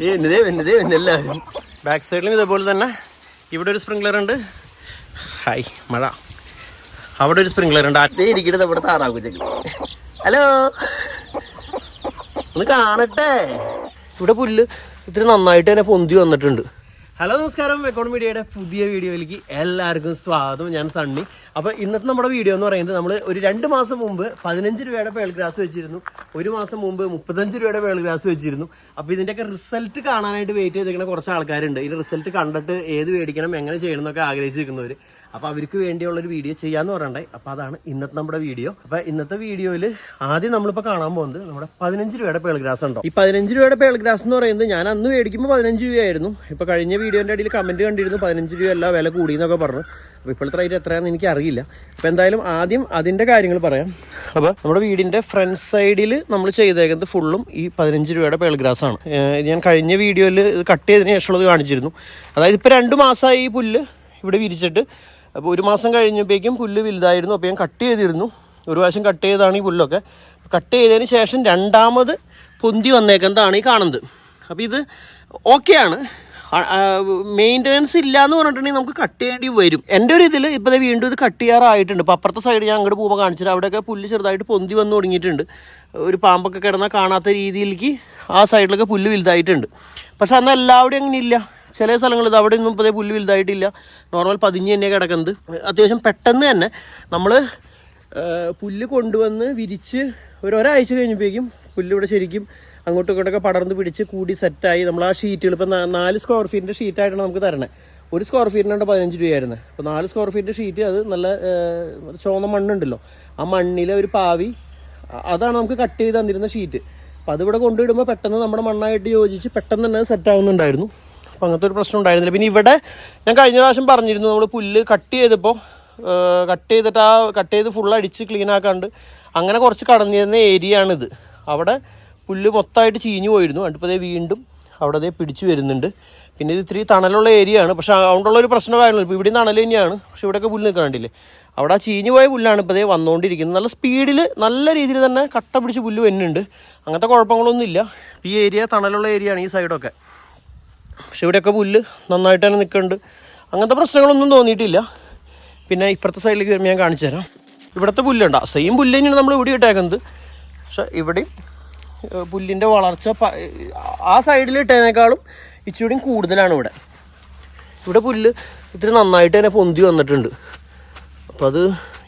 ഏ എന്നതേ എന്നതേ എല്ലാവരും. ബാക്ക് സൈഡിലും ഇതേപോലെ തന്നെ. ഇവിടെ ഒരു സ്പ്രിംഗ്ലർ ഉണ്ട്. ഹായ് മഴ. അവിടെ ഒരു സ്പ്രിംഗ്ലർ ഉണ്ട്. അതേ ഇരിക്കുന്നത് ഇവിടെ താറാക്കുച്ചക്ക് ഹലോ. ഒന്ന് കാണട്ടെ. ഇവിടെ പുല്ല് ഇത്തിരി നന്നായിട്ട് തന്നെ പൊന്തി വന്നിട്ടുണ്ട്. ഹലോ നമസ്കാരം. എക്കോൺ മീഡിയയുടെ പുതിയ വീഡിയോയിലേക്ക് എല്ലാവർക്കും സ്വാഗതം. ഞാൻ സണ്ണി. അപ്പോൾ ഇന്നത്തെ നമ്മുടെ വീഡിയോ എന്ന് പറയുന്നത് നമ്മൾ ഒരു രണ്ട് മാസം മുമ്പ് പതിനഞ്ച് രൂപയുടെ പേൾ ഗ്രാസ് വെച്ചിരുന്നു. ഒരു മാസം മുമ്പ് മുപ്പത്തഞ്ച് രൂപയുടെ പേൾ ഗ്രാസ് വെച്ചിരുന്നു. അപ്പോൾ ഇതിന്റെയൊക്കെ റിസൾട്ട് കാണാനായിട്ട് വെയിറ്റ് ചെയ്തിരിക്കുന്ന കുറച്ച് ആൾക്കാരുണ്ട്. ഈ റിസൾട്ട് കണ്ടിട്ട് ഏത് മേടിക്കണം എങ്ങനെ ചെയ്യണം എന്നൊക്കെ ആഗ്രഹിച്ചിരിക്കുന്നവർ അപ്പോൾ അവർക്ക് വേണ്ടിയുള്ള ഒരു വീഡിയോ ചെയ്യാന്ന് പറയണ്ടേ. അപ്പോൾ അതാണ് ഇന്നത്തെ നമ്മുടെ വീഡിയോ അപ്പോൾ ഇന്നത്തെ വീഡിയോയിൽ ആദ്യം നമ്മളിപ്പോൾ കാണാൻ പോകുന്നത് നമ്മുടെ പതിനഞ്ച് രൂപയുടെ പേൾഗ്രാസ് ഉണ്ടോ? ഈ പതിനഞ്ച് രൂപയുടെ പേൾഗ്രാസ് എന്ന് പറയുന്നത് ഞാൻ അന്ന് മേടിക്കുമ്പോൾ പതിനഞ്ച് രൂപയായിരുന്നു. ഇപ്പോൾ കഴിഞ്ഞ വീഡിയോന്റെ അടിയിൽ കമന്റ് കണ്ടിരുന്നു പതിനഞ്ച് രൂപയല്ല വില കൂടി എന്നൊക്കെ പറഞ്ഞു. അപ്പോൾ ഇപ്പോഴത്തെ റേറ്റ് എത്രയാണെന്ന് എനിക്ക് അറിയില്ല. അപ്പോൾ എന്തായാലും ആദ്യം അതിന്റെ കാര്യങ്ങൾ പറയാം. അപ്പോൾ നമ്മുടെ വീടിന്റെ ഫ്രണ്ട് സൈഡിൽ നമ്മൾ ചെയ്തേക്കുന്നത് ഫുള്ളും ഈ പതിനഞ്ച് രൂപയുടെ പേൾഗ്രാസ് ആണ്. ഞാൻ കഴിഞ്ഞ വീഡിയോയിൽ കട്ട് ചെയ്തതിന് ശേഷമുള്ളത് കാണിച്ചിരുന്നു. അതായത് ഇപ്പൊ രണ്ട് മാസമായി ഈ പുല്ല് ഇവിടെ വിരിച്ചിട്ട് അപ്പോൾ ഒരു മാസം കഴിഞ്ഞപ്പോഴേക്കും പുല്ല് വലുതായിരുന്നു. അപ്പോൾ ഞാൻ കട്ട് ചെയ്തിരുന്നു. ഒരു പ്രാവശ്യം കട്ട് ചെയ്തതാണ് ഈ പുല്ലൊക്കെ. കട്ട് ചെയ്തതിന് ശേഷം രണ്ടാമത് പൊന്തി വന്നേക്കുന്നതാണ് ഈ കാണുന്നത്. അപ്പോൾ ഇത് ഓക്കെയാണ് മെയിന്റനൻസ് ഇല്ല എന്ന് പറഞ്ഞിട്ടുണ്ടെങ്കിൽ നമുക്ക് കട്ട് ചെയ്യേണ്ടി വരും. എന്റെ ഒരു ഇതിൽ ഇപ്പോൾ വീണ്ടും ഇത് കട്ട് ചെയ്യാറായിട്ടുണ്ട്. ഇപ്പോൾ അപ്പുറത്തെ സൈഡ് ഞാൻ അങ്ങോട്ട് പോകുമ്പോൾ കാണിച്ചിട്ട് അവിടെയൊക്കെ പുല്ല് ചെറുതായിട്ട് പൊന്തി വന്ന് തുടങ്ങിയിട്ടുണ്ട് ഒരു പാമ്പൊക്കെ കിടന്നാൽ കാണാത്ത രീതിയിലേക്ക് ആ സൈഡിലൊക്കെ പുല്ല് വലുതായിട്ടുണ്ട്. പക്ഷെ അന്ന് എല്ലാവിടെയും അങ്ങനെ ഇല്ല ചില സ്ഥലങ്ങളിൽ അവിടെ ഒന്നും ഇപ്പോൾ പുല്ല് വലുതായിട്ടില്ല. നോർമൽ പതിഞ്ഞ് തന്നെ കിടക്കുന്നത്. അത്യാവശ്യം പെട്ടെന്ന് തന്നെ നമ്മൾ പുല്ല് കൊണ്ടുവന്ന് വിരിച്ച് ഒരു ഒരാഴ്ച കഴിഞ്ഞപ്പോഴേക്കും പുല്ല് ഇവിടെ ശരിക്കും അങ്ങോട്ടും ഇങ്ങോട്ടൊക്കെ പടർന്ന് പിടിച്ച് കൂടി സെറ്റായി നമ്മൾ ആ ഷീറ്റുകൾ ഇപ്പോൾ നാല് സ്ക്വയർ ഫീറ്റിന്റെ ഷീറ്റായിട്ടാണ് നമുക്ക് തരണേ. ഒരു സ്ക്വയർ ഫീറ്റിനാണ് പതിനഞ്ച് രൂപയായിരുന്നത് അപ്പോൾ നാല് സ്ക്വയർ ഫീറ്റിന്റെ ഷീറ്റ് അത് നല്ല ചുവന്ന മണ്ണുണ്ടല്ലോ. ആ മണ്ണിലെ ഒരു പാവി അതാണ് നമുക്ക് കട്ട് ചെയ്ത് തന്നിരുന്ന ഷീറ്റ് അപ്പോൾ അതിവിടെ കൊണ്ടുവിടുമ്പോൾ പെട്ടെന്ന് നമ്മുടെ മണ്ണായിട്ട് യോജിച്ച് പെട്ടെന്ന് തന്നെ സെറ്റ് ആവുന്നുണ്ടായിരുന്നു. അപ്പോൾ അങ്ങനത്തെ ഒരു പ്രശ്നം ഉണ്ടായിരുന്നില്ല. പിന്നെ ഇവിടെ ഞാൻ കഴിഞ്ഞ പ്രാവശ്യം പറഞ്ഞിരുന്നു നമ്മൾ പുല്ല് കട്ട് ചെയ്തപ്പോൾ കട്ട് ചെയ്തിട്ട് ആ കട്ട് ചെയ്ത് ഫുൾ അടിച്ച് ക്ലീൻ ആക്കാണ്ട് അങ്ങനെ കുറച്ച് കടന്നിരുന്ന ഏരിയ ആണിത്. അവിടെ പുല്ല് മൊത്തമായിട്ട് ചീഞ്ഞു പോയിരുന്നു. അടുപ്പതേ വീണ്ടും അവിടെ അതേ പിടിച്ചു വരുന്നുണ്ട്. പിന്നെ ഇത് ഇത്തിരി തണലുള്ള ഏരിയ ആണ്. പക്ഷെ അതുകൊണ്ടുള്ള ഒരു പ്രശ്നമായിരുന്നു ഇപ്പോൾ ഇവിടെ തണൽ തന്നെയാണ്. പക്ഷെ ഇവിടെയൊക്കെ പുല്ല് നിൽക്കണ്ടില്ലേ അവിടെ ആ ചീഞ്ഞു പോയ പുല്ലാണ് ഇപ്പോൾ അതേ വന്നുകൊണ്ടിരിക്കുന്നത് നല്ല സ്പീഡിൽ നല്ല രീതിയിൽ തന്നെ കട്ട പിടിച്ച് പുല്ല് വരുന്നുണ്ട്. അങ്ങനത്തെ കുഴപ്പങ്ങളൊന്നുമില്ല. ഈ ഏരിയ തണലുള്ള ഏരിയ ആണ് ഈ സൈഡൊക്കെ പക്ഷെ ഇവിടെയൊക്കെ പുല്ല് നന്നായിട്ട് തന്നെ നിൽക്കുന്നുണ്ട്. അങ്ങനത്തെ പ്രശ്നങ്ങളൊന്നും തോന്നിയിട്ടില്ല. പിന്നെ ഇപ്പുറത്തെ സൈഡിലേക്ക് വരുമ്പോൾ ഞാൻ കാണിച്ചു തരാം. ഇവിടുത്തെ പുല്ലുണ്ട്? സെയിം പുല്ല് തന്നെയാണ് നമ്മൾ ഇവിടെ ഇട്ടേക്കുന്നത്. പക്ഷെ ഇവിടെയും പുല്ലിന്റെ വളർച്ച ആ സൈഡിൽ ഇട്ടതിനേക്കാളും ഇച്ചിരിയും കൂടുതലാണ് ഇവിടെ. ഇവിടെ പുല്ല് ഇത്തിരി നന്നായിട്ട് തന്നെ പൊന്തി വന്നിട്ടുണ്ട്. അപ്പം അത്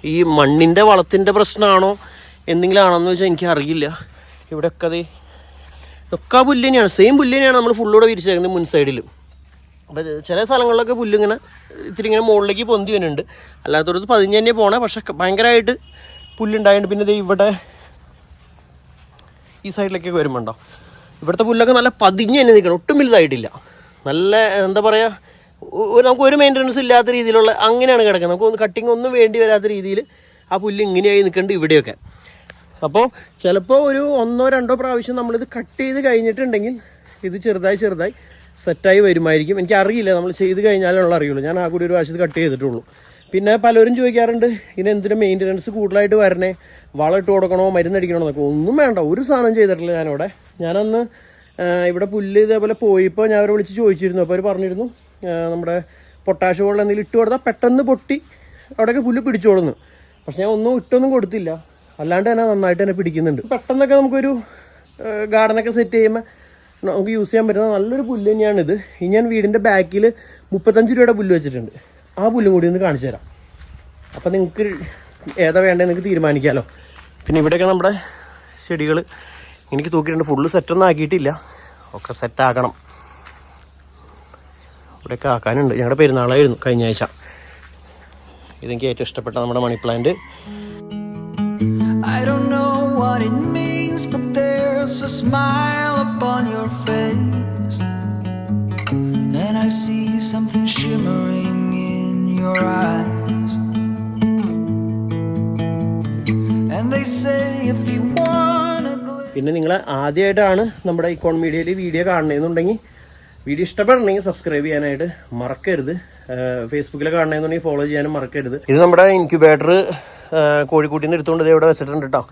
ഈ മണ്ണിന്റെ വളത്തിന്റെ പ്രശ്നമാണോ എന്തെങ്കിലും ആണെന്ന് വെച്ചാൽ എനിക്കറിയില്ല. ഇവിടെയൊക്കെ അതേ ഒക്കെ ആ പുല്ല് തന്നെയാണ് സെയിം പുല്ല് തന്നെയാണ് നമ്മൾ ഫുള്ളൂടെ വിരിച്ചേക്കുന്നത് മുൻ സൈഡിലും അപ്പോൾ ചില സ്ഥലങ്ങളിലൊക്കെ പുല്ലിങ്ങനെ ഇത്തിരി ഇങ്ങനെ മുകളിലേക്ക് പൊന്തി വരുന്നുണ്ട്. അല്ലാത്തടത്ത് പതിഞ്ഞ് തന്നെ പോണേ. പക്ഷെ ഭയങ്കരമായിട്ട് പുല്ലുണ്ടായതുകൊണ്ട് പിന്നെ ദേ ഇവിടെ ഈ സൈഡിലേക്കൊക്കെ വരുമ്പോണ്ടോ ഇവിടുത്തെ പുല്ലൊക്കെ നല്ല പതിഞ്ഞ് തന്നെ നിൽക്കണം. ഒട്ടും വലുതായിട്ടില്ല. നല്ല എന്താ പറയുക നമുക്ക് ഒരു മെയിന്റനൻസ് ഇല്ലാത്ത രീതിയിലുള്ള അങ്ങനെയാണ് കിടക്കുന്നത്. നമുക്ക് കട്ടിങ് ഒന്നും വേണ്ടി വരാത്ത രീതിയിൽ ആ പുല്ല് ഇങ്ങനെയായി നിൽക്കേണ്ടത് ഇവിടെയൊക്കെ. അപ്പോൾ ചിലപ്പോൾ ഒരു ഒന്നോ രണ്ടോ പ്രാവശ്യം നമ്മളിത് കട്ട് ചെയ്ത് കഴിഞ്ഞിട്ടുണ്ടെങ്കിൽ ഇത് ചെറുതായി ചെറുതായി സെറ്റായി വരുമായിരിക്കും. എനിക്ക് അറിയില്ല നമ്മൾ ചെയ്ത് കഴിഞ്ഞാലുള്ള അറിയുള്ളൂ. ഞാൻ ആ കൂടി ഒരു പ്രാവശ്യം കട്ട് ചെയ്തിട്ടുള്ളൂ. പിന്നെ പലരും ചോദിക്കാറുണ്ട് ഇതിന് എന്തിനു മെയിന്റനൻസ് കൂടുതലായിട്ട് വരണേ? വളം ഇട്ട് കൊടുക്കണോ? മരുന്നടിക്കണോ എന്നൊക്കെ. ഒന്നും വേണ്ട ഒരു സാധനം ചെയ്തിട്ടില്ല ഞാനിവിടെ. ഞാനന്ന് ഇവിടെ പുല്ല് ഇതേപോലെ പോയിപ്പോൾ ഞാൻ അവരെ വിളിച്ച് ചോദിച്ചിരുന്നു. അപ്പോൾ അവർ പറഞ്ഞിരുന്നു നമ്മുടെ പൊട്ടാഷ് വെള്ളം എന്തെങ്കിലും ഇട്ട് കൊടുത്താൽ പെട്ടെന്ന് പൊട്ടി അവിടെയൊക്കെ പുല്ല് പിടിച്ചോളുന്നു. പക്ഷെ ഞാൻ ഒന്നും ഇട്ടൊന്നും കൊടുത്തില്ല. അല്ലാണ്ട് തന്നെ നന്നായിട്ട് തന്നെ പിടിക്കുന്നുണ്ട്. പെട്ടെന്നൊക്കെ നമുക്കൊരു ഗാർഡനൊക്കെ സെറ്റ് ചെയ്യുമ്പോൾ നമുക്ക് യൂസ് ചെയ്യാൻ പറ്റുന്ന നല്ലൊരു പുല്ല് തന്നെയാണ് ഇത് ഇനി ഞാൻ വീടിന്റെ ബാക്കിൽ മുപ്പത്തഞ്ച് രൂപയുടെ പുല്ല് വെച്ചിട്ടുണ്ട്. ആ പുല്ലും കൂടി ഒന്ന് കാണിച്ചു തരാം. അപ്പം നിങ്ങൾക്ക് ഏതാ വേണ്ടത് നിങ്ങൾക്ക് തീരുമാനിക്കാമല്ലോ പിന്നെ ഇവിടെയൊക്കെ നമ്മുടെ ചെടികൾ എനിക്ക് തൂക്കിയിട്ടുണ്ട്. ഫുള്ള് സെറ്റൊന്നും ആക്കിയിട്ടില്ല. ഒക്കെ സെറ്റാക്കണം ഇവിടെയൊക്കെ ആക്കാനുണ്ട്. ഞങ്ങളുടെ പെരുന്നാളായിരുന്നു കഴിഞ്ഞ ആഴ്ച. ഇതെനിക്ക് ഏറ്റവും ഇഷ്ടപ്പെട്ട നമ്മുടെ money plant what it means, but there's a smile upon your face. And I see something shimmering in your eyes. And they say if you want a glimpse. പിന്നെ നിങ്ങൾ ആദ്യമായിട്ടാണ് നമ്മുടെ ഇക്കോൺ മീഡിയയിൽ വീഡിയോ കാണണമെന്നുണ്ടെങ്കിൽ വീഡിയോ ഇഷ്ടപ്പെടണമെങ്കിൽ subscribe ചെയ്യാനായിട്ട് മറക്കരുത് ഫേസ്ബുക്കിൽ കാണണമെന്നുണ്ടെങ്കിൽ ഫോളോ ചെയ്യാനും മറക്കരുത് ഇത് നമ്മുടെ ഇൻക്യുബേറ്റർ കോഴിക്കൂട്ടിൽ നിന്ന് എടുത്തുകൊണ്ട് ദേ ഇവിടെ വെച്ചിട്ടുണ്ട് കേട്ടോ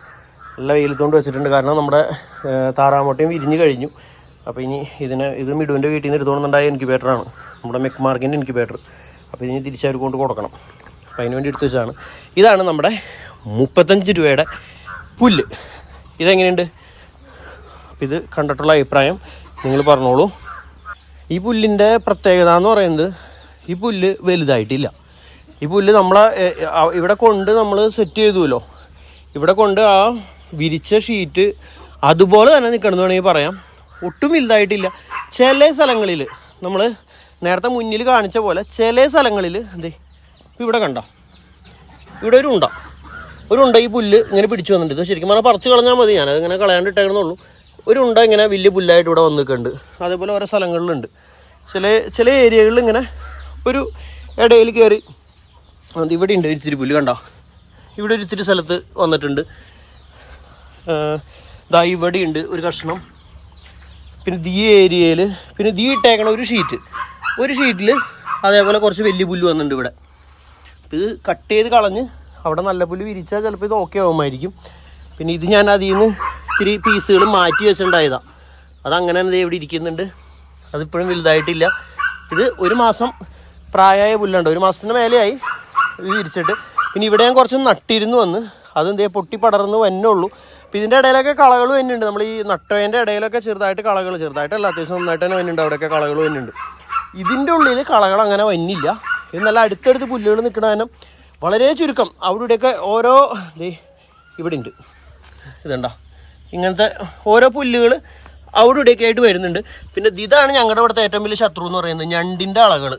നല്ല വെയിലത്തോണ്ട് വെച്ചിട്ടുണ്ട്. കാരണം നമ്മുടെ താറാമോട്ടയും വിരിഞ്ഞ് കഴിഞ്ഞു. അപ്പോൾ ഇനി ഇതിനെ ഇത് മിടുവിന്റെ വീട്ടിൽ നിന്ന് എടുത്തുകൊണ്ടുണ്ടായ ഇൻക്യുബേറ്ററാണ് നമ്മുടെ മെക് മാർക്കിന്റെ ഇൻക്യുബേറ്റർ അപ്പോൾ ഇനി തിരിച്ചവർ കൊണ്ട് കൊടുക്കണം. അപ്പോൾ അതിന് വേണ്ടി എടുത്തു വെച്ചതാണ്. ഇതാണ് നമ്മുടെ മുപ്പത്തഞ്ച് രൂപയുടെ പുല്ല്. ഇതെങ്ങനെയുണ്ട്? ഇത് കണ്ടിട്ടുള്ള അഭിപ്രായം നിങ്ങൾ പറഞ്ഞോളൂ. ഈ പുല്ലിന്റെ പ്രത്യേകത എന്ന് പറയുന്നത് ഈ പുല്ല് വലുതായിട്ടില്ല. ഈ പുല്ല് നമ്മളെ ഇവിടെ കൊണ്ട് നമ്മൾ സെറ്റ് ചെയ്തുല്ലോ ഇവിടെ കൊണ്ട് ആ വിരിച്ച ഷീറ്റ് അതുപോലെ തന്നെ നിൽക്കണമെന്ന് വേണമെങ്കിൽ പറയാം. ഒട്ടും വലുതായിട്ടില്ല. ചില സ്ഥലങ്ങളിൽ നമ്മൾ നേരത്തെ മുന്നിൽ കാണിച്ച പോലെ ചില സ്ഥലങ്ങളിൽ എന്തേ? ഇവിടെ കണ്ട? ഇവിടെ ഒരു ഉണ്ട. ഒരു ഉണ്ട ഈ പുല്ല് ഇങ്ങനെ പിടിച്ചു വന്നിട്ടുണ്ട്. ഇത് ശരിക്കും പറഞ്ഞാൽ പറിച്ച് കളഞ്ഞാൽ മതി. ഞാനത് ഇങ്ങനെ കളയാണ്ട് ഒരു ഉണ്ട ഇങ്ങനെ വലിയ പുല്ലായിട്ട് ഇവിടെ വന്ന് നിൽക്കുന്നുണ്ട് അതേപോലെ ഓരോ സ്ഥലങ്ങളിലുണ്ട്. ചില ചില ഏരിയകളിൽ ഇങ്ങനെ ഒരു ഇടയിൽ കയറി ഇവിടെ ഉണ്ട്. ഇച്ചിരി പുല്ല് കണ്ടോ? ഇവിടെ ഒരു ഇത്തിരി സ്ഥലത്ത് വന്നിട്ടുണ്ട്. ദാ ഇവിടെ ഉണ്ട് ഒരു കഷ്ണം. പിന്നെ ദീ ഏരിയയിൽ പിന്നെ ദീ ഇട്ടേക്കണ ഒരു ഷീറ്റ് ഒരു ഷീറ്റിൽ അതേപോലെ കുറച്ച് വലിയ പുല്ല് വന്നിട്ടുണ്ട് ഇവിടെ. ഇത് കട്ട് ചെയ്ത് കളഞ്ഞ് അവിടെ നല്ല പുല്ല് വിരിച്ചാൽ ചിലപ്പോൾ ഇത് ഓക്കെ ആവുമായിരിക്കും. പിന്നെ ഇത് ഞാൻ അതിൽ നിന്ന് ഇത്തിരി പീസുകൾ മാറ്റി വെച്ചിട്ടുണ്ടായതാണ് അതങ്ങനെ തന്നെ ഇവിടെ ഇരിക്കുന്നുണ്ട്. അതിപ്പോഴും വലുതായിട്ടില്ല. ഇത് ഒരു മാസം പ്രായമായ പുല്ലുണ്ട്. ഒരു മാസത്തിന് മേലെയായി വിരിച്ചിട്ട്. പിന്നെ ഇവിടെ ഞാൻ കുറച്ച് നട്ടിരുന്നു വന്ന്. അതും ദേ പൊട്ടി പടർന്ന് വന്നുള്ളൂ അപ്പോൾ ഇതിന്റെ ഇടയിലൊക്കെ കളകൾ വരുന്നുണ്ട്. നമ്മൾ ഈ നട്ടതിന്റെ ഇടയിലൊക്കെ ചെറുതായിട്ട് കളകൾ ചെറുതായിട്ടല്ല അത്യാവശ്യം നന്നായിട്ട് തന്നെ വരുന്നുണ്ട്. അവിടെയൊക്കെ കളകൾ വന്നിട്ടുണ്ട് ഇതിന്റെ ഉള്ളിൽ കളകൾ അങ്ങനെ വന്നില്ല ഇത് നല്ല അടുത്തടുത്ത് പുല്ലുകൾ നിൽക്കുന്ന കാരണം വളരെ ചുരുക്കം. അവിടെ ഇവിടെയൊക്കെ ഓരോ ദേ ഇവിടെ ഉണ്ട്. ഇതുണ്ടോ? ഇങ്ങനത്തെ ഓരോ പുല്ലുകൾ അവിടെ ഇവിടെയൊക്കെ ആയിട്ട് വരുന്നുണ്ട്. പിന്നെ ഇതാണ് ഞങ്ങളുടെ ഇവിടുത്തെ ഏറ്റവും വലിയ ശത്രു എന്ന് പറയുന്നത് ഞണ്ടിന്റെ അളകൾ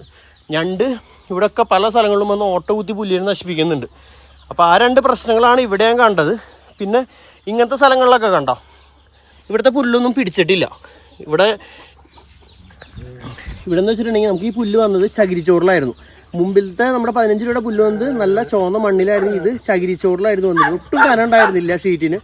ഞണ്ട് ഇവിടെയൊക്കെ പല സ്ഥലങ്ങളിലും വന്ന് ഓട്ട കുത്തി പുല്ലിനെ നശിപ്പിക്കുന്നുണ്ട്. അപ്പോൾ ആ രണ്ട് പ്രശ്നങ്ങളാണ് ഇവിടെ ഞാൻ കണ്ടത്. പിന്നെ ഇങ്ങനത്തെ സ്ഥലങ്ങളിലൊക്കെ കണ്ടോ? ഇവിടുത്തെ പുല്ലൊന്നും പിടിച്ചിട്ടില്ല. ഇവിടെ ഇവിടെ എന്ന് വെച്ചിട്ടുണ്ടെങ്കിൽ നമുക്ക് ഈ പുല്ല് വന്നത് ചകിരിച്ചോറിലായിരുന്നു. മുമ്പിലത്തെ നമ്മുടെ പതിനഞ്ച് രൂപയുടെ പുല്ല് വന്നത് നല്ല ചുവന്ന മണ്ണിലായിരുന്നു. ഇത് ചകിരിച്ചോറിലായിരുന്നു വന്നത്. ഒട്ടും കനം ഉണ്ടായിരുന്നില്ല ഷീറ്റിന്.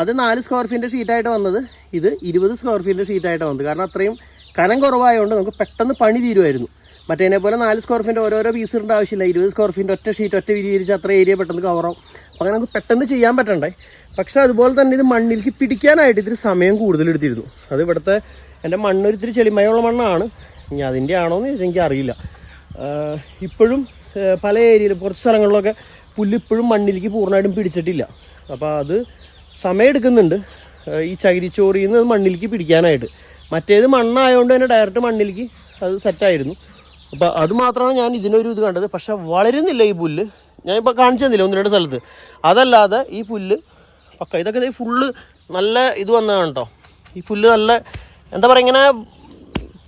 അത് നാല് സ്ക്വയർ ഫീറ്റിന്റെ ഷീറ്റായിട്ട് വന്നത്. ഇത് ഇരുപത് സ്ക്വയർ ഫീറ്റിന്റെ ഷീറ്റായിട്ട് വന്നത്. കാരണം അത്രയും കനം കുറവായതുകൊണ്ട് നമുക്ക് പെട്ടെന്ന് പണി തീരുമായിരുന്നു. മറ്റേനെ പോലെ നാല് സ്ക്വയർ ഫീറ്റ് ഓരോരോ പീസ് ഇടേണ്ട ആവശ്യമില്ല. ഇരുപത് സ്ക്വയർ ഫീറ്റ് ഒറ്റ ഷീറ്റ് ഒറ്റ വിരിയിരിച്ച് അത്ര ഏരിയ പെട്ടെന്ന് കവറാവും അപ്പോൾ അങ്ങനെ നമുക്ക് പെട്ടെന്ന് ചെയ്യാൻ പറ്റണ്ടേ? പക്ഷേ അതുപോലെ തന്നെ ഇത് മണ്ണിലേക്ക് പിടിക്കാനായിട്ട് ഇത്തിരി സമയം കൂടുതൽ എടുത്തിരുന്നു. അത് ഇവിടുത്തെ എന്റെ മണ്ണ് ഒരിത്തിരി ചെളിമയുള്ള മണ്ണാണ്. ഇനി അതിന്റെ ആണോ എന്ന് ചോദിച്ചാൽ എനിക്ക് അറിയില്ല. ഇപ്പോഴും പല ഏരിയയിലും കുറച്ച് സ്ഥലങ്ങളിലൊക്കെ പുല്ല് ഇപ്പോഴും മണ്ണിലേക്ക് പൂർണമായിട്ടും പിടിച്ചിട്ടില്ല. അപ്പോൾ അത് സമയം എടുക്കുന്നുണ്ട്. ഈ ചകിരിച്ചോറിൽ നിന്ന് മണ്ണിലേക്ക് പിടിക്കാനായിട്ട്. മറ്റേത് മണ്ണായതുകൊണ്ട് തന്നെ ഡയറക്റ്റ് മണ്ണിലേക്ക് അത് സെറ്റായിരുന്നു അപ്പോൾ അത് മാത്രമാണ് ഞാൻ ഇതിനൊരു ഇത് കണ്ടത്. പക്ഷേ വളരുന്നില്ല ഈ പുല്ല്. ഞാൻ കാണിച്ചു തന്നില്ല ഒന്ന് രണ്ട് സ്ഥലത്ത്. അതല്ലാതെ ഈ പുല്ല് പക്ക ഇതൊക്കെ ദേ ഫുള്ള് നല്ല ഇത് വന്നതാണ് കേട്ടോ ഈ പുല്ല് നല്ല എന്താ പറയുക ഇങ്ങനെ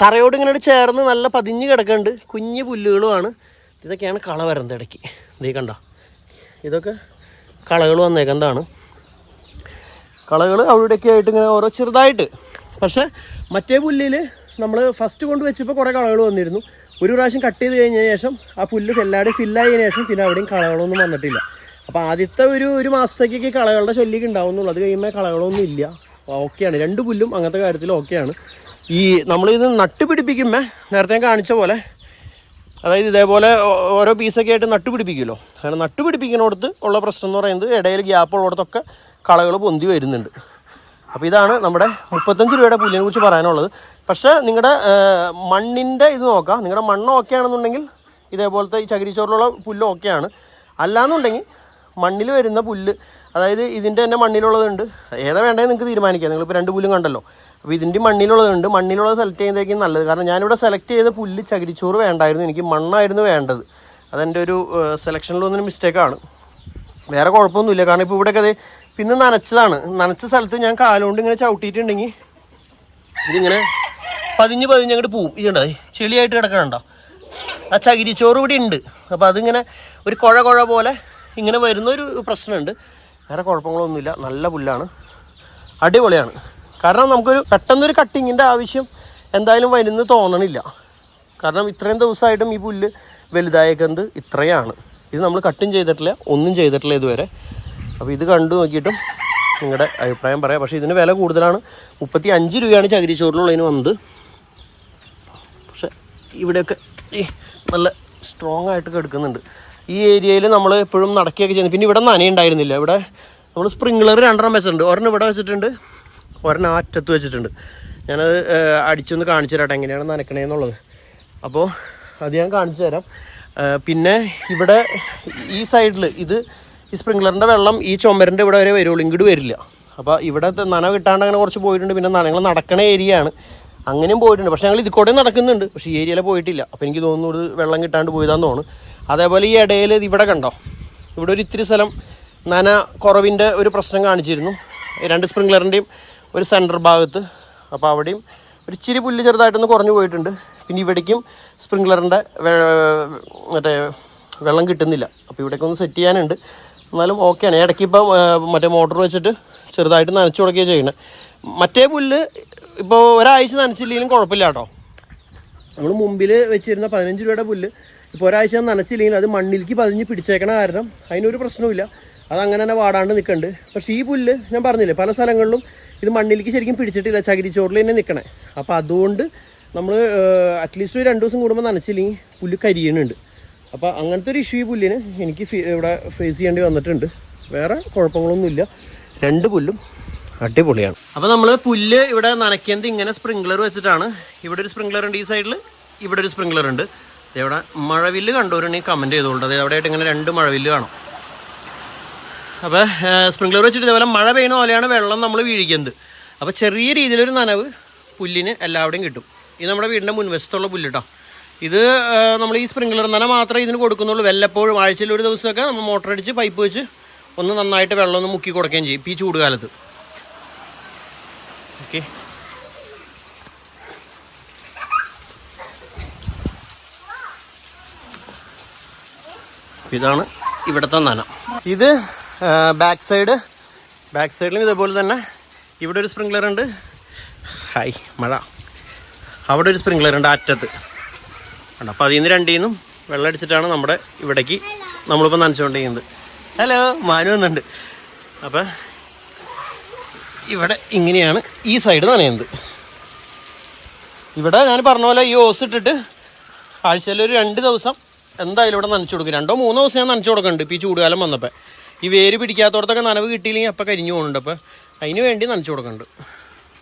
തറയോട് ഇങ്ങനെ ചേർന്ന് നല്ല പതിഞ്ഞ് കിടക്കുന്നുണ്ട് കുഞ്ഞ് പുല്ലുകളുമാണ്. ഇതൊക്കെയാണ് കള വരുന്നത് ഇടയ്ക്ക്. നീ കണ്ട? ഇതൊക്കെ കളകൾ വന്നേക്കുന്നതാണ് കളകൾ അവിടെയൊക്കെ ആയിട്ട് ഇങ്ങനെ ഓരോ ചെറുതായിട്ട്. പക്ഷേ മറ്റേ പുല്ലിൽ നമ്മൾ ഫസ്റ്റ് കൊണ്ട് വെച്ചപ്പോൾ കുറേ കളകൾ വന്നിരുന്നു. ഒരു പ്രാവശ്യം കട്ട് ചെയ്ത് കഴിഞ്ഞതിന് ശേഷം ആ പുല്ല് എല്ലാവരും ഫില്ലായതിനു ശേഷം പിന്നെ അവിടെയും കളകളൊന്നും വന്നിട്ടില്ല. അപ്പോൾ ആദ്യത്തെ ഒരു ഒരു മാസത്തേക്കൊക്കെ കളകളുടെ ശല്യൊക്കെ ഉണ്ടാവുന്നുള്ളൂ. അത് കഴിയുമ്പോൾ കളകളൊന്നും ഇല്ല. ഓക്കെയാണ്. രണ്ട് പുല്ലും അങ്ങനത്തെ കാര്യത്തിൽ ഓക്കെയാണ്. ഈ നമ്മളിത് നട്ടുപിടിപ്പിക്കുമ്പോൾ നേരത്തെ കാണിച്ച പോലെ അതായത് ഇതേപോലെ ഓരോ പീസൊക്കെ ആയിട്ട് നട്ടുപിടിപ്പിക്കുമല്ലോ. അങ്ങനെ നട്ടുപിടിപ്പിക്കുന്നിടത്ത് ഉള്ള പ്രശ്നം എന്ന് പറയുന്നത് ഇടയിൽ ഗ്യാപ്പ് ഉള്ളിടത്തൊക്കെ കളകൾ പൊന്തി വരുന്നുണ്ട്. അപ്പോൾ ഇതാണ് നമ്മുടെ മുപ്പത്തഞ്ച് രൂപയുടെ പുല്ലിനെ കുറിച്ച് പറയാനുള്ളത്. പക്ഷേ നിങ്ങളുടെ മണ്ണിന്റെ ഇത് നോക്കാം. നിങ്ങളുടെ മണ്ണ് ഓക്കെ ആണെന്നുണ്ടെങ്കിൽ ഇതേപോലത്തെ ഈ ചകിരിച്ചോറിലുള്ള പുല്ല് ഓക്കെയാണ്. അല്ലാന്നുണ്ടെങ്കിൽ മണ്ണിൽ വരുന്ന പുല്ല് അതായത് ഇതിന്റെ തന്നെ മണ്ണിലുള്ളതുണ്ട്. ഏതാ വേണ്ടത് നിങ്ങൾക്ക് തീരുമാനിക്കാം. നിങ്ങളിപ്പോൾ രണ്ട് പുല്ലും കണ്ടല്ലോ. അപ്പോൾ ഇതിന്റെ മണ്ണിലുള്ളതുണ്ട്. മണ്ണിലുള്ളത് സെലക്ട് ചെയ്യുന്നതായിരിക്കും നല്ലത്. കാരണം ഞാനിവിടെ സെലക്ട് ചെയ്ത പുല്ല് ചകിരിച്ചോറ് വേണ്ടായിരുന്നു. എനിക്ക് മണ്ണായിരുന്നു വേണ്ടത്. അതെന്റെ ഒരു സെലക്ഷനിൽ വന്നൊരു മിസ്റ്റേക്കാണ് വേറെ കുഴപ്പമൊന്നുമില്ല. കാരണം ഇപ്പോൾ ഇവിടെയൊക്കെ ദേ പിന്നെ നനച്ചതാണ്. നനച്ച സ്ഥലത്ത് ഞാൻ കാലുകൊണ്ട് ഇങ്ങനെ ചവിട്ടിയിട്ടുണ്ടെങ്കിൽ ഇതിങ്ങനെ പതിഞ്ഞ് പതിഞ്ഞ് അങ്ങോട്ട് പോവും. ഇതുണ്ടോ ചെളിയായിട്ട് കിടക്കണുണ്ടോ? ആ ചകിരിച്ചോറ് കൂടി ഉണ്ട്. അപ്പോൾ അതിങ്ങനെ ഒരു കുഴ കുഴ പോലെ ഇങ്ങനെ വരുന്നൊരു പ്രശ്നമുണ്ട്. വേറെ കുഴപ്പങ്ങളൊന്നുമില്ല. നല്ല പുല്ലാണ്. അടിപൊളിയാണ്. കാരണം നമുക്കൊരു പെട്ടെന്നൊരു കട്ടിങ്ങിന്റെ ആവശ്യം എന്തായാലും വരുന്ന തോന്നണില്ല. കാരണം ഇത്രയും ദിവസമായിട്ടും ഈ പുല്ല് വലുതായേക്കുന്നത് ഇത്രയാണ്. ഇത് നമ്മൾ കട്ടും ചെയ്തിട്ടില്ല ഒന്നും ചെയ്തിട്ടില്ല ഇതുവരെ. അപ്പോൾ ഇത് കണ്ടു നോക്കിയിട്ടും നിങ്ങളുടെ അഭിപ്രായം പറയാം. പക്ഷേ ഇതിന് വില കൂടുതലാണ്. മുപ്പത്തി അഞ്ച് രൂപയാണ് ചകിരിച്ചോറിലുള്ളതിന് വന്നത്. പക്ഷേ ഇവിടെയൊക്കെ നല്ല സ്ട്രോങ് ആയിട്ട് കിടക്കുന്നുണ്ട്. ഈ ഏരിയയിൽ നമ്മൾ എപ്പോഴും നടക്കുകയൊക്കെ ചെയ്യുന്നത് പിന്നെ ഇവിടെ നനയുണ്ടായിരുന്നില്ല ഇവിടെ നമ്മൾ സ്പ്രിംഗ്ലർ രണ്ടെണ്ണം വെച്ചിട്ടുണ്ട്. ഒരെണ്ണം ഇവിടെ വെച്ചിട്ടുണ്ട്. ഒരെണ്ണം അറ്റത്ത് വെച്ചിട്ടുണ്ട്. ഞാനത് അടിച്ചൊന്ന് കാണിച്ചു തരാട്ടെ. എങ്ങനെയാണ് നനക്കണേന്നുള്ളത് അപ്പോൾ അത് ഞാൻ കാണിച്ചു തരാം. പിന്നെ ഇവിടെ ഈ സൈഡിൽ ഇത് ഈ സ്പ്രിംഗ്ലറിന്റെ വെള്ളം ഈ ചുമരിന്റെ ഇവിടെ വരെ വരുള്ളൂ. ഇങ്ങോട്ട് വരില്ല. അപ്പോൾ ഇവിടെ നന കിട്ടാണ്ട് അങ്ങനെ കുറച്ച് പോയിട്ടുണ്ട്. പിന്നെ ഞങ്ങൾ നടക്കണ ഏരിയയാണ്. അങ്ങനെയും പോയിട്ടുണ്ട്. പക്ഷേ ഞങ്ങൾ ഇതിൽ കൂടെ നടക്കുന്നുണ്ട്. പക്ഷേ ഈ ഏരിയയിൽ പോയിട്ടില്ല. അപ്പോൾ എനിക്ക് തോന്നുന്നു വെള്ളം കിട്ടാണ്ട് പോയതാന്ന് തോന്നുന്നു. അതേപോലെ ഈ ഇടയിൽ ഇവിടെ കണ്ടോ? ഇവിടെ ഒരു ഇത്തിരി സ്ഥലം നന കുറവിന്റെ ഒരു പ്രശ്നം കാണിച്ചിരുന്നു. രണ്ട് സ്പ്രിംഗ്ലറിന്റെയും ഒരു സെന്റർ ഭാഗത്ത്. അപ്പോൾ അവിടെയും ഒരു ഇച്ചിരി പുല്ല് ചെറുതായിട്ടൊന്ന് കുറഞ്ഞു പോയിട്ടുണ്ട്. പിന്നെ ഇവിടേക്കും സ്പ്രിംഗ്ലറിന്റെ മറ്റേ വെള്ളം കിട്ടുന്നില്ല. അപ്പോൾ ഇവിടേക്ക് ഒന്ന് സെറ്റ് ചെയ്യാനുണ്ട്. എന്നാലും ഓക്കെയാണ്. ഇടയ്ക്ക് ഇപ്പം മറ്റേ മോട്ടോർ വെച്ചിട്ട് ചെറുതായിട്ട് നനച്ചു കൊടുക്കുകയാണ് ചെയ്യണേ മറ്റേ പുല്ല് ഇപ്പോൾ ഒരാഴ്ച നനച്ചില്ലെങ്കിലും കുഴപ്പമില്ല കേട്ടോ. നമ്മൾ മുമ്പിൽ വെച്ചിരുന്ന പതിനഞ്ച് രൂപയുടെ പുല്ല് ഇപ്പോൾ ഒരാഴ്ച നനച്ചില്ലെങ്കിൽ അത് മണ്ണിലേക്ക് പതിഞ്ഞ് പിടിച്ചേക്കണ കാരണം അതിനൊരു പ്രശ്നവുമില്ല. അത് അങ്ങനെ തന്നെ വാടാണ്ട് നിൽക്കുന്നുണ്ട് പക്ഷേ ഈ പുല്ല് ഞാൻ പറഞ്ഞില്ലേ പല സ്ഥലങ്ങളിലും ഇത് മണ്ണിലേക്ക് ശരിക്കും പിടിച്ചിട്ടില്ല ചകിരിച്ചോറിൽ തന്നെ നിൽക്കണേ അപ്പോൾ അതുകൊണ്ട് നമ്മൾ അറ്റ്ലീസ്റ്റ് ഒരു രണ്ട് ദിവസം കൂടുമ്പോൾ നനച്ചില്ലെങ്കിൽ പുല്ല് കരിയണുണ്ട് അപ്പോൾ അങ്ങനത്തെ ഒരു ഇഷ്യൂ ഈ പുല്ലിന് എനിക്ക് ഇവിടെ ഫേസ് ചെയ്യേണ്ടി വന്നിട്ടുണ്ട്. വേറെ കുഴപ്പങ്ങളൊന്നുമില്ല. രണ്ട് പുല്ലും അടിപൊളിയാണ്. അപ്പോൾ നമ്മൾ പുല്ല് ഇവിടെ നനയ്ക്കുന്നത് ഇങ്ങനെ സ്പ്രിംഗ്ലർ വെച്ചിട്ടാണ്. ഇവിടെ ഒരു സ്പ്രിംഗ്ലർ ഉണ്ട് ഈ സൈഡിൽ ഇവിടെ ഒരു സ്പ്രിംഗ്ലർ ഉണ്ട്. ഇവിടെ മഴവില്ല് കണ്ടവരുണ്ടെങ്കിൽ കമന്റ് ചെയ്തോളൂ അതായത് അവിടെ ആയിട്ട് ഇങ്ങനെ രണ്ട് മഴവില്ല് കാണും. അപ്പോൾ സ്പ്രിംഗ്ലർ വെച്ചിട്ട് ഇതേപോലെ മഴ പെയ്യുന്ന പോലെയാണ് വെള്ളം നമ്മൾ വീഴിക്കുന്നത്. അപ്പോൾ ചെറിയ രീതിയിലൊരു നനവ് പുല്ലിന് എല്ലാവിടെയും കിട്ടും. ഇത് നമ്മുടെ വീടിന്റെ മുൻവശത്തുള്ള പുല്ല് കേട്ടോ ഇത് നമ്മൾ ഈ സ്പ്രിംഗ്ലർ നന മാത്രമേ ഇതിന് കൊടുക്കുന്നുള്ളൂ. വല്ലപ്പോഴും ആഴ്ചയിൽ ഒരു ദിവസമൊക്കെ നമ്മൾ മോട്ടർ അടിച്ച് പൈപ്പ് വെച്ച് ഒന്ന് നന്നായിട്ട് വെള്ളം ഒന്ന് മുക്കി കൊടുക്കുകയും ചെയ്യും. ഈ ചൂടുകാലത്ത്. ഓക്കെ ഇതാണ് ഇവിടുത്തെ നന. ഇത് ബാക്ക് സൈഡ് ബാക്ക് സൈഡിലും ഇതേപോലെ തന്നെ. ഇവിടെ ഒരു സ്പ്രിംഗ്ലർ ഉണ്ട്. ഹായ് മഴ. അവിടെ ഒരു സ്പ്രിംഗ്ലർ ഉണ്ട് അറ്റത്ത്. ഉണ്ട് അപ്പോൾ അതിൽ നിന്ന് രണ്ടിൽ നിന്നും വെള്ളം അടിച്ചിട്ടാണ് നമ്മുടെ ഇവിടേക്ക് നമ്മളിപ്പോൾ നനച്ചുകൊണ്ടിരിക്കുന്നത് ഹലോ മാനു വന്നുണ്ട് അപ്പം ഇവിടെ ഇങ്ങനെയാണ് ഈ സൈഡ് നനയുന്നത്. ഇവിടെ ഞാൻ പറഞ്ഞ പോലെ ഈ ഓസ് ഇട്ടിട്ട് ആഴ്ചയിൽ ഒരു രണ്ട് ദിവസം എന്തായാലും ഇവിടെ നനച്ചു കൊടുക്കും. രണ്ടോ മൂന്നോ ദിവസം ഞാൻ നനച്ചു കൊടുക്കുന്നുണ്ട് ഇപ്പോൾ ഈ ചൂടുകാലം വന്നപ്പോൾ ഈ വേര് പിടിക്കാത്തോടത്തൊക്കെ നനവ് കിട്ടിയില്ലെങ്കിൽ അപ്പോൾ കരിഞ്ഞു പോകുന്നുണ്ട് അപ്പോൾ അതിന് വേണ്ടി നനച്ചു കൊടുക്കുന്നുണ്ട്.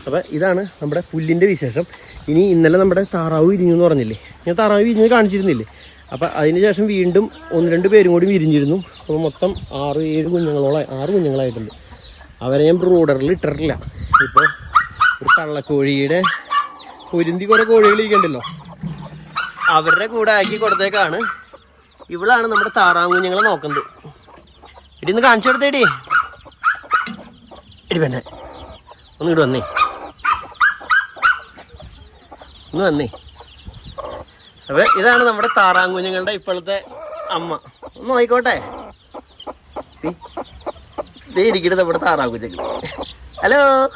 അപ്പോൾ ഇതാണ് നമ്മുടെ പുല്ലിന്റെ വിശേഷം. ഇനി ഇന്നലെ നമ്മുടെ താറാവ് വിരിഞ്ഞു എന്ന് പറഞ്ഞില്ലേ? ഞാൻ താറാവ് വിരിഞ്ഞ് കാണിച്ചിരുന്നില്ലേ? അപ്പോൾ അതിന് ശേഷം വീണ്ടും ഒന്ന് രണ്ട് പേരും കൂടി വിരിഞ്ഞിരുന്നു. അപ്പോൾ മൊത്തം ആറ് ഏഴ് കുഞ്ഞുങ്ങളോളം ആറ് കുഞ്ഞുങ്ങളായിട്ടുണ്ട്. അവരെ ഞാൻ ബ്രൂഡറിൽ ഇട്ടിട്ടില്ല. ഇപ്പോൾ ഒരു കള്ളക്കോഴിയുടെ പൊരുന്തി കുറേ കോഴികളിരിക്കണ്ടല്ലോ അവരുടെ കൂടെ ആക്കി കൊടുത്തേക്കാണ്. ഇവളാണ് നമ്മുടെ താറാങ്കുഞ്ഞുങ്ങളെ നോക്കുന്നത്. ഇടി ഒന്ന് കാണിച്ചു കൊടുത്തേടി. ഇടി ഒന്ന് ഇങ്ങോട്ട് വന്നേ. ഒന്ന് വന്നേ. അപ്പൊ ഇതാണ് നമ്മുടെ താറാങ്കുഞ്ഞുങ്ങളുടെ ഇപ്പോഴത്തെ അമ്മ. ഒന്ന് നോയിക്കോട്ടെ ദേ ഇരിക്കട്ടെ നമ്മുടെ താറാങ്കുഞ്ഞുങ്ങൾ. ഹലോ.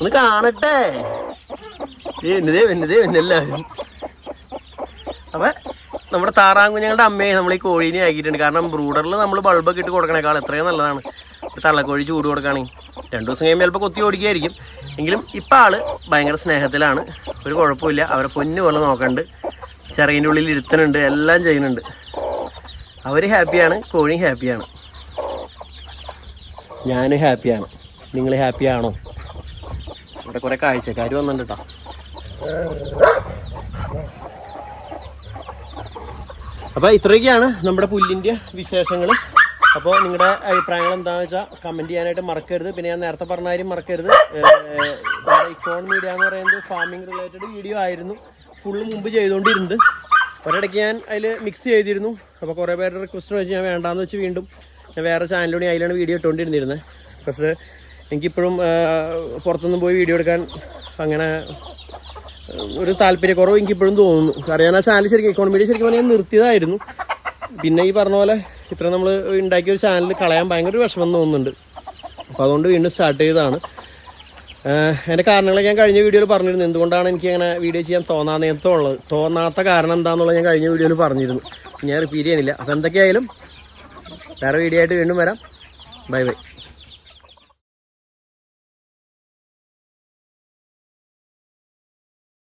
ഒന്ന് കാണട്ടെ. എന്നതേ എന്നതേ എന്നെല്ലാവരും അപ്പൊ നമ്മുടെ താറാങ്കുഞ്ഞുങ്ങളുടെ അമ്മയെ നമ്മൾ ഈ കോഴീനെ ആക്കിയിട്ടുണ്ട്. കാരണം ബ്രൂഡറിൽ നമ്മൾ ബൾബൊക്കെ ഇട്ട് കൊടുക്കണേക്കാൾ എത്രയും നല്ലതാണ്. തള്ളക്കോഴി ചൂട് കൊടുക്കുകയാണെങ്കിൽ രണ്ടു ദിവസം കഴിയുമ്പോൾ ചിലപ്പോൾ കൊത്തി ഓടിക്കുകയായിരിക്കും. എങ്കിലും ഇപ്പം ആൾ ഭയങ്കര സ്നേഹത്തിലാണ്. ഒരു കുഴപ്പമില്ല. അവരെ പൊന്നു പോലെ നോക്കണ്ട്. ചിറകിന്റെ ഉള്ളിൽ ഇരുത്തനുണ്ട് എല്ലാം ചെയ്യുന്നുണ്ട്. അവർ ഹാപ്പിയാണ്. കോഴി ഹാപ്പിയാണ്. ഞാൻ ഹാപ്പിയാണ്. നിങ്ങൾ ഹാപ്പിയാണോ? ഇവിടെ കുറേ കാഴ്ചക്കാർ വന്നിട്ടുണ്ട് അപ്പോൾ ഇത്രയൊക്കെയാണ് നമ്മുടെ പുല്ലിന്റെ വിശേഷങ്ങൾ അപ്പോൾ നിങ്ങളുടെ അഭിപ്രായങ്ങൾ എന്താണെന്ന് വെച്ചാൽ കമന്റ് ചെയ്യാനായിട്ട് മറക്കരുത്. പിന്നെ ഞാൻ നേരത്തെ പറഞ്ഞ കാര്യം മറക്കരുത്. ഇക്കോൺ മീഡിയ എന്ന് പറയുന്നത് ഫാമിംഗ് റിലേറ്റഡ് വീഡിയോ ആയിരുന്നു. ഫുള്ള് മുമ്പ് ചെയ്തുകൊണ്ടിരുന്നത് ഒരിടയ്ക്ക് ഞാൻ അതിൽ മിക്സ് ചെയ്തിരുന്നു. അപ്പോൾ കുറേ പേരുടെ റിക്വസ്റ്റ് വെച്ച് ഞാൻ വേണ്ടാന്ന് വെച്ച് വീണ്ടും ഞാൻ വേറെ ചാനലിലൂടെ അതിലാണ് വീഡിയോ ഇട്ടുകൊണ്ടിരുന്നിരുന്നത് പക്ഷേ എനിക്കിപ്പോഴും പുറത്തുനിന്ന് പുറത്തൊന്നും പോയി വീഡിയോ എടുക്കാൻ അങ്ങനെ ഒരു താല്പര്യക്കുറവ് എനിക്കിപ്പോഴും തോന്നുന്നു. കാരണം ആ ചാനൽ ശരിക്കും എക്കോണമിയുടെ ശരിക്കും ഞാൻ നിർത്തിയതായിരുന്നു. പിന്നെ ഈ പറഞ്ഞ പോലെ ഇത്ര നമ്മൾ ഉണ്ടാക്കിയ ഒരു ചാനൽ കളയാൻ ഭയങ്കര വിഷമം തോന്നുന്നുണ്ട്. അപ്പോൾ അതുകൊണ്ട് വീണ്ടും സ്റ്റാർട്ട് ചെയ്തതാണ്. എന്റെ കാരണങ്ങളൊക്കെ ഞാൻ കഴിഞ്ഞ വീഡിയോയിൽ പറഞ്ഞിരുന്നു. എന്തുകൊണ്ടാണ് എനിക്ക് അങ്ങനെ വീഡിയോ ചെയ്യാൻ തോന്നാത്ത ഉള്ളത്? തോന്നാത്ത കാരണം എന്താണെന്നുള്ളത് ഞാൻ കഴിഞ്ഞ വീഡിയോയിൽ പറഞ്ഞിരുന്നു. ഞാൻ റിപ്പീറ്റ് ചെയ്യുന്നില്ല. അപ്പോൾ എന്തൊക്കെയായാലും വേറെ വീഡിയോ ആയിട്ട് വീണ്ടും വരാം. Bye bye